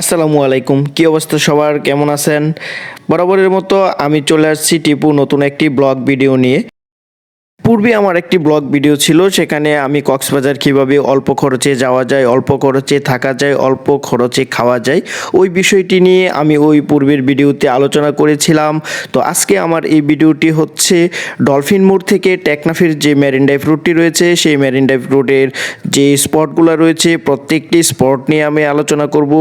আসসালামু আলাইকুম। কি অবস্থা সবার? কেমন আছেন? বরাবরের মতো আমি চলে আসছি টিপু নতুন একটি ব্লগ ভিডিও নিয়ে। পূর্বে আমার একটি ব্লগ ভিডিও ছিল, সেখানে আমি কক্সবাজার কীভাবে অল্প খরচে যাওয়া যায়, অল্প খরচে থাকা যায়, অল্প খরচে খাওয়া যায়, ওই বিষয়টি নিয়ে আমি ওই পূর্বের ভিডিওতে আলোচনা করেছিলাম। তো আজকে আমার এই ভিডিওটি হচ্ছে ডলফিন মোড় থেকে টেকনাফের যে মেরিন ড্রাইভ রুটটি রয়েছে, সেই মেরিন ড্রাইভ রোডের যে স্পটগুলো রয়েছে, প্রত্যেকটি স্পট নিয়ে আমি আলোচনা করব।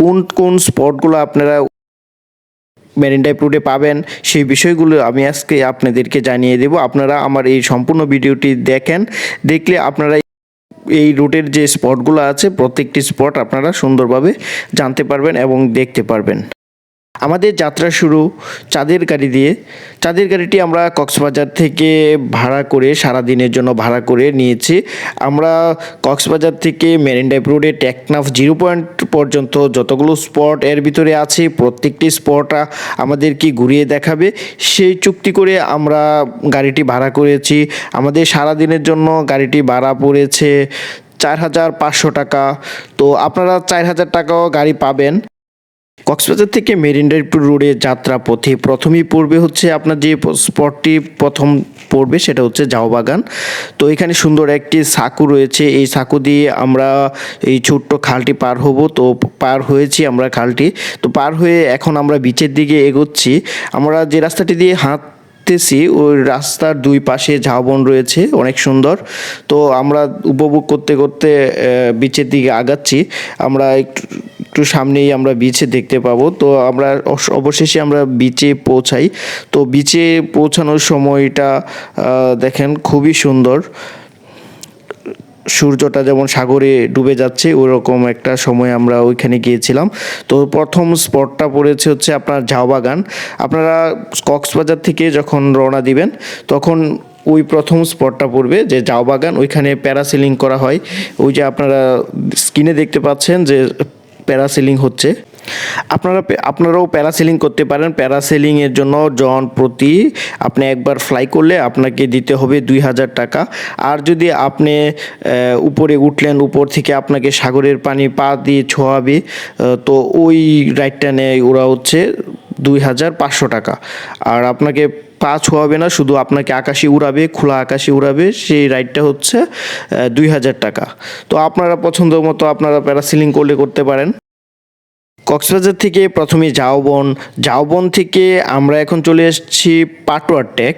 কোন কোন স্পটগুলো আপনারা মেরিন ড্রাইভ রুটে পাবেন। সেই বিষয়গুলো আমি আজকে আপনাদেরকে জানিয়ে দেব। আপনারা আমার এই সম্পূর্ণ ভিডিওটি দেখেন। দেখলে আপনারা এই রুটের যে স্পটগুলো আছে, প্রত্যেকটি স্পট আপনারা সুন্দরভাবে জানতে পারবেন এবং দেখতে পারবেন। আমাদের যাত্রা শুরু চাঁদের গাড়ি দিয়ে। চাঁদের গাড়িটি আমরা কক্সবাজার থেকে ভাড়া করে সারা দিনের জন্য ভাড়া করে নিয়েছি। আমরা কক্সবাজার থেকে মেরিন ড্রাইভ রোডে টেকনাফ জিরো পয়েন্ট পর্যন্ত যতগুলো স্পট এর ভিতরে আছে, প্রত্যেকটি স্পট আমাদেরকে ঘুরিয়ে দেখাবে, সেই চুক্তি করে আমরা গাড়িটি ভাড়া করেছি। আমাদের সারা দিনের জন্য গাড়িটি ভাড়া পড়েছে চার হাজার পাঁচশো টাকা। তো আপনারা চার হাজার টাকাও গাড়ি পাবেন। কক্সবাজার থেকে মেরিন ড্রাইভ রোডে যাত্রা পথে প্রথমেই পড়বে হচ্ছে আপনার যে স্পটটি প্রথম পড়বে সেটা হচ্ছে জাওবাগান। তো এখানে সুন্দর একটি সাঁকু রয়েছে। এই সাঁকু দিয়ে আমরা এই ছোট্ট খালটি পার হব। তো পার হয়েছি আমরা খালটি। তো পার হয়ে এখন আমরা বিচের দিকে এগোচ্ছি। আমরা যে রাস্তাটি দিয়ে হাঁট হাঁটতেছি, ওই রাস্তার দুই পাশে ঝাউবন রয়েছে, অনেক সুন্দর। তো আমরা উপভোগ করতে করতে বিচের দিকে আগাচ্ছি। আমরা একটু একটু সামনেই আমরা বিচে দেখতে পাবো। তো আমরা অবশেষে আমরা বিচে পৌঁছাই। তো বিচে পৌঁছানোর সময়টা দেখেন খুবই সুন্দর। সূর্যটা যেমন সাগরে ডুবে যাচ্ছে, ওরকম একটা সময় আমরা ওইখানে গিয়েছিলাম। তো প্রথম স্পটটা পড়েছে হচ্ছে আপনার ঝাউবাগান আপনারা কক্সবাজার থেকে যখন রওনা দিবেন, তখন ওই প্রথম স্পটটা পড়বে যে জাওবাগান ওইখানে প্যারাসিলিং করা হয়। ওই যে আপনারা স্ক্রিনে দেখতে পাচ্ছেন যে প্যারাসেলিং হচ্ছে। আপনারা আপনারাও প্যারাসেলিং করতে পারেন। প্যারাসেলিং এর জন্য জন প্রতি আপনি একবার ফ্লাই করলে আপনাকে দিতে হবে দুই হাজার টাকা। আর যদি আপনি উপরে উঠলেন, উপর থেকে আপনাকে সাগরের পানি পা দিয়ে ছোঁয়াবে তো ওই রাইডটা নেয় ওরা হচ্ছে দুই হাজার পাঁচশো টাকা। আর আপনাকে পা ছোঁয়াবে না, শুধু আপনাকে আকাশে উড়াবে, খোলা আকাশে উড়াবে, সেই রাইডটা হচ্ছে দুই হাজার টাকা। তো আপনারা পছন্দ মতো আপনারা প্যারাসিলিং করলে করতে পারেন। কক্সবাজার থেকে প্রথমে জাওবন। জাওবন থেকে আমরা এখন চলে এসেছি পাটোয়ার টেক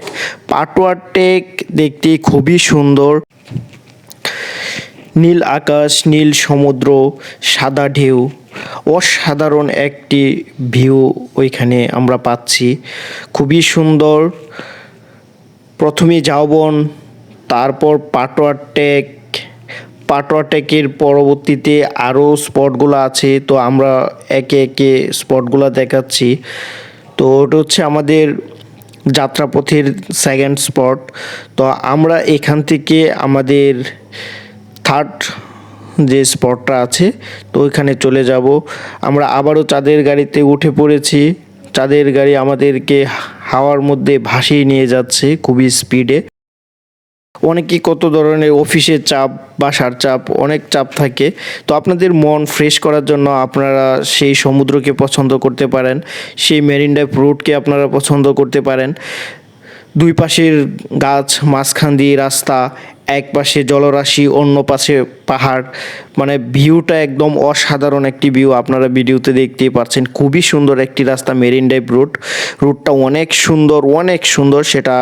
পাটোয়ার টেক দেখতে খুবই সুন্দর। নীল আকাশ, নীল সমুদ্র, সাদা ঢেউ। অসাধারণ একটি ভিউ ওইখানে আমরা পাচ্ছি। খুবই সুন্দর। প্রথমে জাওবন তারপর পাটোয়ার টেক। পাটোয়া টেকের পরবর্তীতে আরও স্পটগুলো আছে, তো আমরা একে একে স্পটগুলো দেখাচ্ছি। তো ওটা হচ্ছে আমাদের যাত্রাপথের সেকেন্ড স্পট তো আমরা এখান থেকে আমাদের থার্ড যে স্পটটা আছে, তো ওইখানে চলে যাব। আমরা আবারও চাঁদের গাড়িতে উঠে পড়েছি। চাঁদের গাড়ি আমাদেরকে হাওয়ার মধ্যে ভাসিয়ে নিয়ে যাচ্ছে খুবই স্পিডে অনেকে কত ধরনের অফিসের চাপ বাসার চাপ, অনেক চাপ থাকে। তো আপনাদের মন ফ্রেশ করার জন্য আপনারা সেই সমুদ্রকে পছন্দ করতে পারেন, সেই মেরিন ড্রাইভ রোডকে আপনারা পছন্দ করতে পারেন। দুই পাশের গাছ, মাঝখান দিয়ে রাস্তা, এক পাশে জলরাশি, অন্য পাশে পাহাড়। মানে ভিউটা একদম অসাধারণ একটি ভিউ আপনারা ভিডিওতে দেখতেই পাচ্ছেন খুবই সুন্দর একটি রাস্তা মেরিন ড্রাইভ রুট রুটটা অনেক সুন্দর অনেক সুন্দর সেটা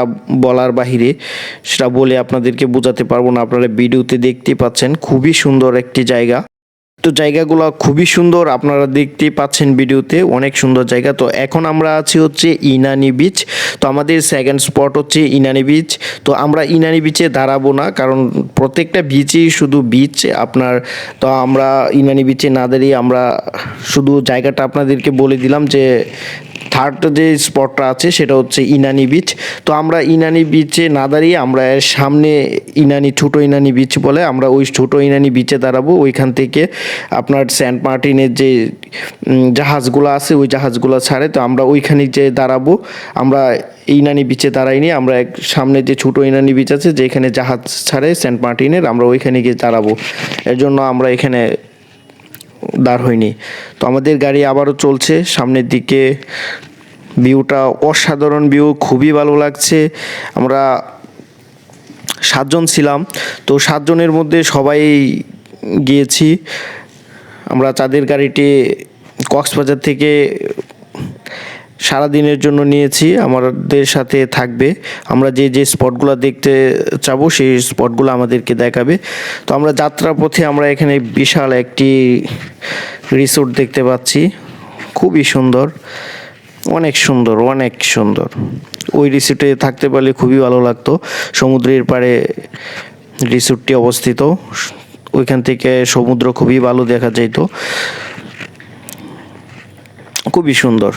বলার বাহিরে। সেটা বলে আপনাদেরকে বোঝাতে পারব না, আপনারা ভিডিওতে দেখতেই পাচ্ছেন। খুবই সুন্দর একটি জায়গা। তো জায়গাগুলো খুবই সুন্দর, আপনারা দেখতেই পাচ্ছেন ভিডিওতে অনেক সুন্দর জায়গা। তো এখন আমরা আছি হচ্ছে ইনানি বিচ তো আমাদের সেকেন্ড স্পট হচ্ছে ইনানি বিচ তো আমরা ইনানি বিচে দাঁড়াবো না, কারণ প্রত্যেকটা বিচই শুধু বিচ আপনার, তো আমরা ইনানি বিচে না দাঁড়িয়ে আমরা শুধু জায়গাটা আপনাদেরকে বলে দিলাম যে থার্ড যে স্পটটা আছে সেটা হচ্ছে ইনানি বিচ তো আমরা ইনানি বিচে না দাঁড়িয়ে আমরা সামনে ইনানি, ছোটো ইনানি বিচ বলে আমরা ওই ছোটো ইনানি বিচে দাঁড়াবো, ওইখান থেকে আপনার সেন্ট মার্টিনের যে জাহাজগুলো আছে, ওই জাহাজগুলো ছাড়ে, তো আমরা ওইখানে যে দাঁড়াবো। আমরা ইনানি বিচে দাঁড়াইনি, আমরা এক সামনে যে ছোটো ইনানি বিচ আছে, যেখানে জাহাজ ছাড়ে সেন্ট মার্টিনের, আমরা ওইখানে গিয়ে দাঁড়াবো। এর জন্য আমরা এখানে দাঁড় হইনি। তো আমাদের গাড়ি আবারও চলছে, সামনের দিকে ভিউটা অসাধারণ ভিউ, খুবই ভালো লাগছে। আমরা সাতজন ছিলাম, তো সাতজনের মধ্যে সবাই গিয়েছি। আমরা চাঁদের গাড়িটি কক্সবাজার থেকে সারা দিনের জন্য নিয়েছি, আমাদের সাথে থাকবে। আমরা যে যে স্পটগুলো দেখতে চাবো, সেই স্পটগুলো আমাদেরকে দেখাবে। তো আমরা যাত্রা পথে আমরা এখানে বিশাল একটি রিসোর্ট দেখতে পাচ্ছি। খুবই সুন্দর, অনেক সুন্দর অনেক সুন্দর। ওই রিসোর্টে থাকতে পারলে খুবই ভালো লাগতো। সমুদ্রের পাড়ে রিসোর্টটি অবস্থিত। ওইখান থেকে সমুদ্র খুবই ভালো দেখা যেত খুবই সুন্দর।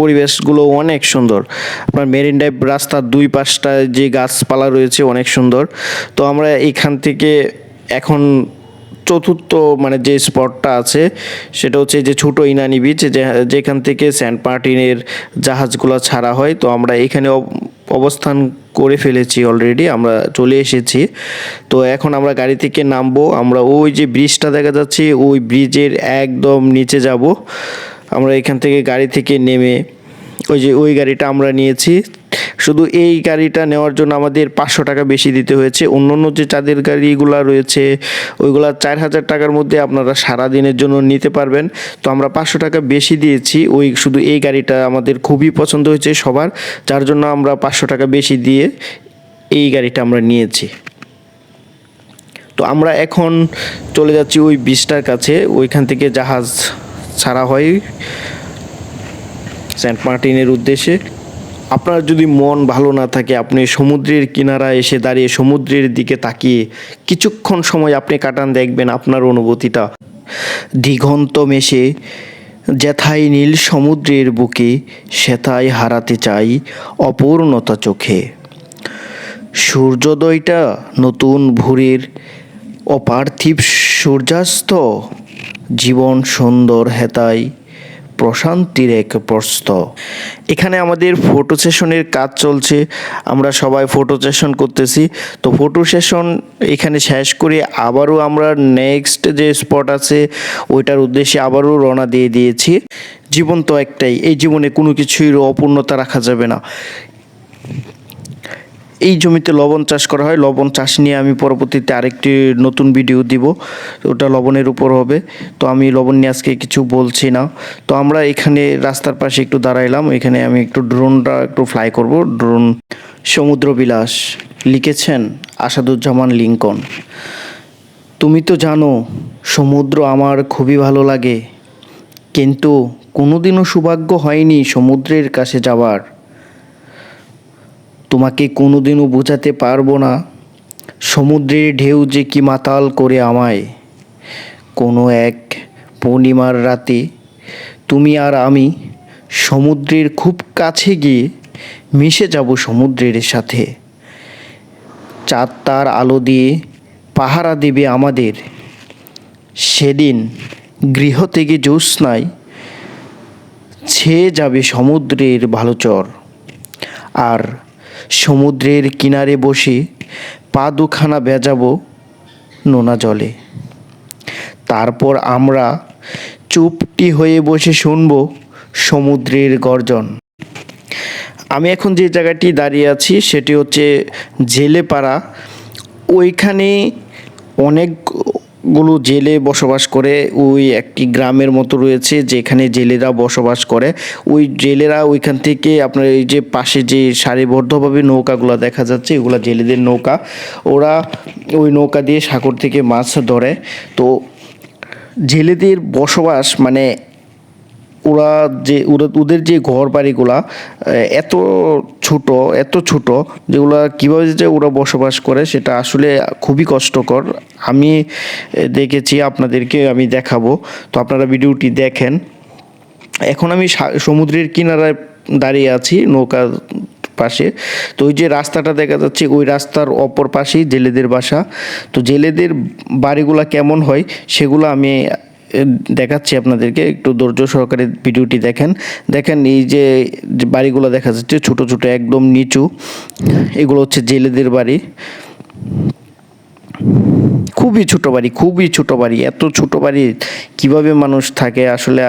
পরিবেশগুলো অনেক সুন্দর। আপনার মেরিন ড্রাইভ রাস্তার দুই পাশটা যে গাছপালা রয়েছে অনেক সুন্দর। তো আমরা এখান থেকে এখন চতুর্থ মানে যে স্পটটা আছে, সেটা হচ্ছে যে ছোটো ইনানি বিচ যেখান থেকে সেন্ট মার্টিনের জাহাজগুলো ছাড়া হয়। তো আমরা এখানে অব- অবস্থান করে ফেলেছি অলরেডি আমরা চলে এসেছি। তো এখন আমরা গাড়ি থেকে নামবো, আমরা ওই যে ব্রিজটা দেখা যাচ্ছে, ওই ব্রিজের একদম নিচে যাব। আমরা এখান থেকে গাড়ি থেকে নেমে, ওই যে ওই গাড়িটা আমরা নিয়েছি। শুধু এই গাড়িটা নেওয়ার জন্য আমাদের পাঁচশো টাকা বেশি দিতে হয়েছে। অন্য অন্য যে চাঁদের গাড়িগুলো রয়েছে, ওইগুলা চার হাজার টাকার মধ্যে আপনারা সারা দিনের জন্য নিতে পারবেন। তো আমরা পাঁচশো টাকা বেশি দিয়েছি, ওই শুধু এই গাড়িটা আমাদের খুবই পছন্দ হয়েছে সবার, যার জন্য আমরা পাঁচশো টাকা বেশি দিয়ে এই গাড়িটা আমরা নিয়েছি। তো আমরা এখন চলে যাচ্ছি ওই বিচটার কাছে, ওইখান থেকে জাহাজ ছাড়া হয়। সেন্ট মার্টিনের উদ্দেশ্যে। আপনার যদি মন ভালো না থাকে, আপনি সমুদ্রের কিনারায় এসে দাঁড়িয়ে সমুদ্রের দিকে তাকিয়ে কিছুক্ষণ সময় আপনি কাটান, দেখবেন আপনার অনুভূতিটা দিগন্ত মেশে। যেথাই নীল সমুদ্রের বুকে, সেথায় হারাতে চাই অপূর্ণতা চোখে। সূর্যোদয়টা নতুন ভোরের অপার্থিব সূর্যাস্ত। জীবন সুন্দর হেতাই প্রশান্তির এক প্রস্ত এখানে আমাদের ফটো সেশনের কাজ চলছে। আমরা সবাই ফটো সেশন করতেছি। তো ফটো সেশন এখানে শেষ করে আবারও আমরা নেক্সট যে স্পট আছে, ওইটার উদ্দেশ্যে আবারও রওনা দিয়ে দিয়েছি। জীবন তো একটাই। এই জীবনে কোনো কিছুই অপূর্ণতা রাখা যাবে না। এই জমিতে লবণ চাষ করা হয়। লবণ চাষ নিয়ে আমি পরবর্তীতে আরেকটি নতুন ভিডিও দিব। ওটা লবণের উপর হবে। তো আমি লবণ নিয়ে আজকে কিছু বলছি না। তো আমরা এখানে রাস্তার পাশে একটু দাঁড়াইলাম। এখানে আমি একটু ড্রোনটা একটু ফ্লাই করব। ড্রোন সমুদ্র বিলাস লিখেছেন আসাদুজ্জামান লিঙ্কন। তুমি তো জানো, সমুদ্র আমার খুবই ভালো লাগে। কিন্তু কোনোদিনও সৌভাগ্য হয়নি সমুদ্রের কাছে যাওয়ার তোমাকে কোনোদিনও বোঝাতে পারব না। সমুদ্রের ঢেউ যে কি মাতাল করে আমায়। কোনো এক পূর্ণিমার রাতে তুমি আর আমি সমুদ্রের খুব কাছে গিয়ে মিশে যাব সমুদ্রের সাথে। চাঁদ তার আলো দিয়ে পাহারা দেবে আমাদের। সেদিন গৃহ থেকে জ্যোৎস্নায় ছেয়ে যাবে সমুদ্রের ভালো চর আর সমুদ্রের কিনারে বসে পা দুখানা বেজাবো নোনা জলে। তারপর আমরা চুপটি হয়ে বসে শুনব সমুদ্রের গর্জন। আমি এখন যে জায়গাটি দাঁড়িয়ে আছি সেটি হচ্ছে জেলেপাড়া। ওইখানে অনেকগুলো জেলে বসবাস করে, ওই একটি গ্রামের মতো রয়েছে যেখানে জেলেরা বসবাস করে। ওই জেলেরা ওইখান থেকে আপনার এই যে পাশে যে সারিবদ্ধভাবে নৌকাগুলো দেখা যাচ্ছে, এগুলো জেলেদের নৌকা। ওরা ওই নৌকা দিয়ে সাগর থেকে মাছ ধরে। তো জেলেদের বসবাস মানে ওরা যে, ওদের যে ঘর বাড়িগুলা এত ছোট, এত ছোট, যেগুলো কীভাবে যে ওরা বসবাস করে সেটা আসলে খুবই কষ্টকর। আমি দেখেছি আপনাদেরকে, আমি দেখাবো। তো আপনারা ভিডিওটি দেখেন। এখন আমি সমুদ্রের কিনারায় দাঁড়িয়ে আছি, নৌকার পাশে। তো ওই যে রাস্তাটা দেখা যাচ্ছে, ওই রাস্তার অপর পাশেই জেলেদের বাসা। তো জেলেদের বাড়িগুলা কেমন হয়, সেগুলো আমি দেখাচ্ছি আপনাদেরকে। একটু ধৈর্য সহকারে ভিডিওটি দেখেন। দেখেন, এই যে বাড়িগুলো দেখা যাচ্ছে, ছোট ছোট, একদম নিচু। এগুলো হচ্ছে জেলেদের বাড়ি। খুবই ছোট বাড়ি, খুবই ছোট বাড়ি। এত ছোট বাড়ি, কীভাবে মানুষ থাকে আসলে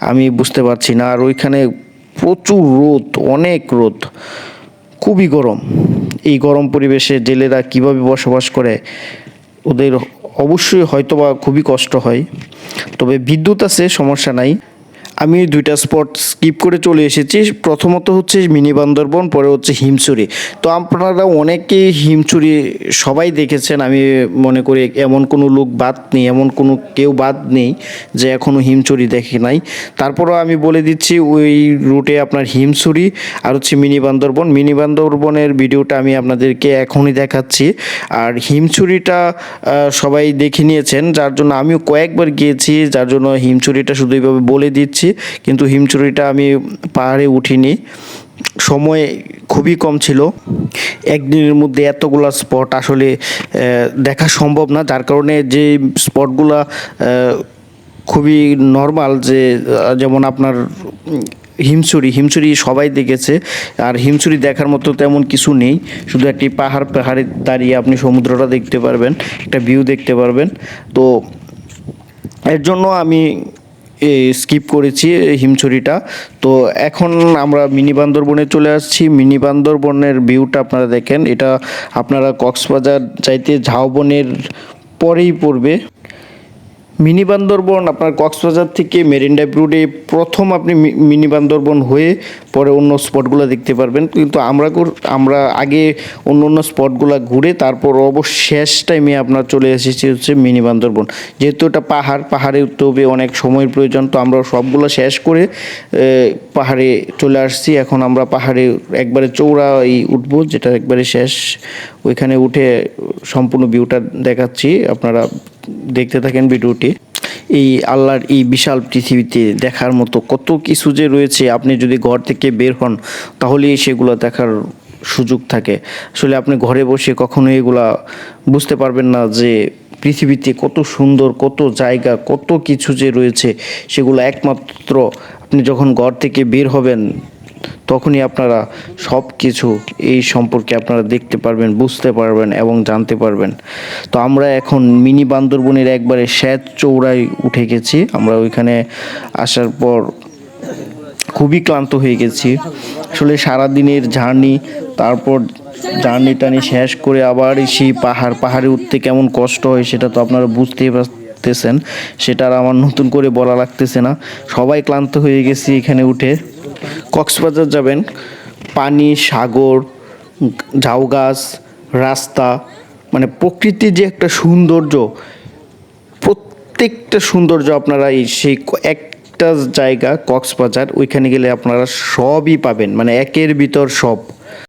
আমি বুঝতে পারছি না। আর ওইখানে প্রচুর রোদ, অনেক রোদ। খুবই গরম। এই গরম পরিবেশে জেলেরা কীভাবে বসবাস করে? ওদের অবশ্যই হয়তোবা খুবই কষ্ট হয়। তবে বিদ্যুৎ আছে সমস্যা নাই। আমি দুইটা স্পট স্কিপ করে চলে এসেছি। প্রথমত হচ্ছে মিনি বান্দরবন পরে হচ্ছে হিমছড়ি। তো আপনারা অনেকেই হিমছড়ি সবাই দেখেছেন আমি মনে করি এমন কোনো লোক বাদ নেই এমন কোনো কেউ বাদ নেই যে এখনও হিমছড়ি দেখে নাই। তারপরও আমি বলে দিচ্ছি ওই রুটে আপনার হিমছড়ি আর হচ্ছে মিনি বান্দরবন। মিনি বান্দরবনের ভিডিওটা আমি আপনাদেরকে এখনই দেখাচ্ছি। আর হিমছড়িটা আহ, সবাই দেখে নিয়েছেন যার জন্য আমিও কয়েকবার গিয়েছি যার জন্য হিমছড়িটা শুধু এইভাবে বলে দিচ্ছি। কিন্তু হিমছড়িটা আমি পাহাড়ে উঠিনি। সময় খুবই কম ছিল। একদিনের মধ্যে এতগুলা স্পট আসলে দেখা সম্ভব না, যার কারণে যে স্পটগুলা খুবই নর্মাল যে যেমন আপনার হিমছড়ি হিমছড়ি সবাই দেখেছে, আর হিমছড়ি দেখার মতো তেমন কিছু নেই। শুধু একটি পাহাড়, পাহাড়ে দাঁড়িয়ে আপনি সমুদ্রটা দেখতে পারবেন, একটা ভিউ দেখতে পারবেন। তো এর জন্য আমি স্কিপ করেছি হিমছড়িটা। তো এখন আমরা মিনি বান্দরবনে চলে আসছি। মিনি বান্দরবনের ভিউটা আপনারা দেখেন। এটা আপনারা কক্সবাজার চাইতে ঝাউবনের পরেই পড়বে। মিনি বান্দরবন, আপনার কক্সবাজার থেকে মেরিন ড্রাইভ রোডে প্রথম আপনি মিনি বান্দরবন হয়ে পরে অন্য স্পটগুলো দেখতে পারবেন। কিন্তু আমরা আমরা আগে অন্য অন্য স্পটগুলো ঘুরে তারপর অবশ্য শেষ টাইমে আপনার চলে এসেছি হচ্ছে মিনি বান্দরবন। যেহেতু এটা পাহাড়, পাহাড়ে উঠতে অনেক সময়ের প্রয়োজন, তো আমরা সবগুলো শেষ করে পাহাড়ে চলে আসছি। এখন আমরা পাহাড়ে একবারে চৌড়াই উঠবো, যেটা একবারে শেষ। ওইখানে উঠে সম্পূর্ণ ভিউটা দেখাচ্ছি। আপনারা দেখতে থাকেন ভিডিওটি, এই আল্লাহর এই বিশাল পৃথিবীতে দেখার মতো কত কিছু যে রয়েছে, আপনি যদি ঘর থেকে বের হন, তাহলেই সেগুলো দেখার সুযোগ থাকে। আসলে আপনি ঘরে বসে কখনো এগুলা বুঝতে পারবেন না যে পৃথিবীতে কত সুন্দর, কত জায়গা, কত কিছু যে রয়েছে, সেগুলো একমাত্র আপনি যখন ঘর থেকে বের হবেন তখনই আপনারা সব কিছু এই সম্পর্কে আপনারা দেখতে পারবেন, বুঝতে পারবেন এবং জানতে পারবেন। তো আমরা এখন মিনি বান্দরবনের একবারে শ্যাত চৌড়ায় উঠে গেছি। আমরা ওইখানে আসার পর খুবই ক্লান্ত হয়ে গেছি। আসলে সারাদিনের জার্নি, তারপর জার্নি টানি শেষ করে আবার সেই পাহাড়, পাহাড়ে উঠতে কেমন কষ্ট হয় সেটা তো আপনারা বুঝতেই পারতেছেন সেটা আর আমার নতুন করে বলা লাগতেছে না। সবাই ক্লান্ত হয়ে গেছি এখানে উঠে। কক্সবাজার যাবেন, পানি, সাগর, ঝাউ গাছ, রাস্তা মানে প্রকৃতির যে একটা সৌন্দর্য, প্রত্যেকটা সৌন্দর্য আপনারা এই সেই ক- একটা জায়গা কক্সবাজার, ওইখানে গেলে আপনারা সবই পাবেন মানে একের ভিতর সব।